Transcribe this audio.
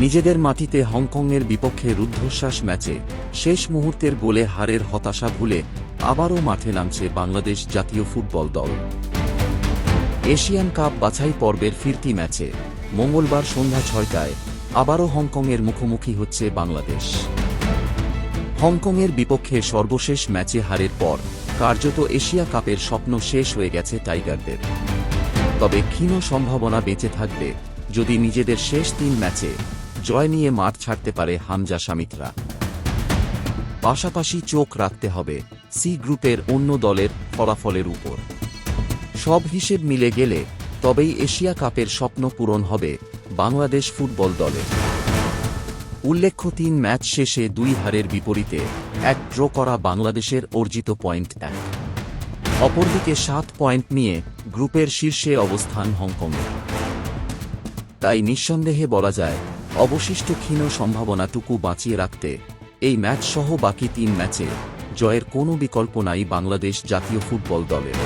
নিজেদের মাটিতে হংকংয়ের বিপক্ষে রুদ্ধশ্বাস ম্যাচে শেষ মুহূর্তের গোলে হারের হতাশা ভুলে আবারও মাঠে নামছে বাংলাদেশ জাতীয় ফুটবল দল। এশিয়ান কাপ বাছাই পর্বের ফিরতি ম্যাচে মঙ্গলবার সন্ধ্যা ছয়টায় আবারও হংকংয়ের মুখোমুখি হচ্ছে বাংলাদেশ। হংকংয়ের বিপক্ষে সর্বশেষ ম্যাচে হারের পর কার্যত এশিয়া কাপের স্বপ্ন শেষ হয়ে গেছে টাইগারদের। তবে ক্ষীণ সম্ভাবনা বেঁচে থাকবে যদি নিজেদের শেষ তিন ম্যাচে জয় নিয়ে মাঠ ছাড়তে পারে হামজা সামিতরা। পাশাপাশি চোখ রাখতে হবে সি গ্রুপের অন্য দলের ফলাফলের উপর। সব হিসেব মিলে গেলে তবেই এশিয়া কাপের স্বপ্ন পূরণ হবে বাংলাদেশ ফুটবল দলের উল্লেখ্য তিন ম্যাচ শেষে দুই হারের বিপরীতে এক ড্র করা বাংলাদেশের অর্জিত পয়েন্ট এক। অপরদিকে সাত পয়েন্ট নিয়ে গ্রুপের শীর্ষে অবস্থান হংকংয়ের। তাই নিঃসন্দেহে বলা যায় অবশিষ্ট ক্ষীণ সম্ভাবনাটুকু বাঁচিয়ে রাখতে এই ম্যাচ সহ বাকি তিন ম্যাচে জয়ের কোনো বিকল্প নাই বাংলাদেশ জাতীয় ফুটবল দলের।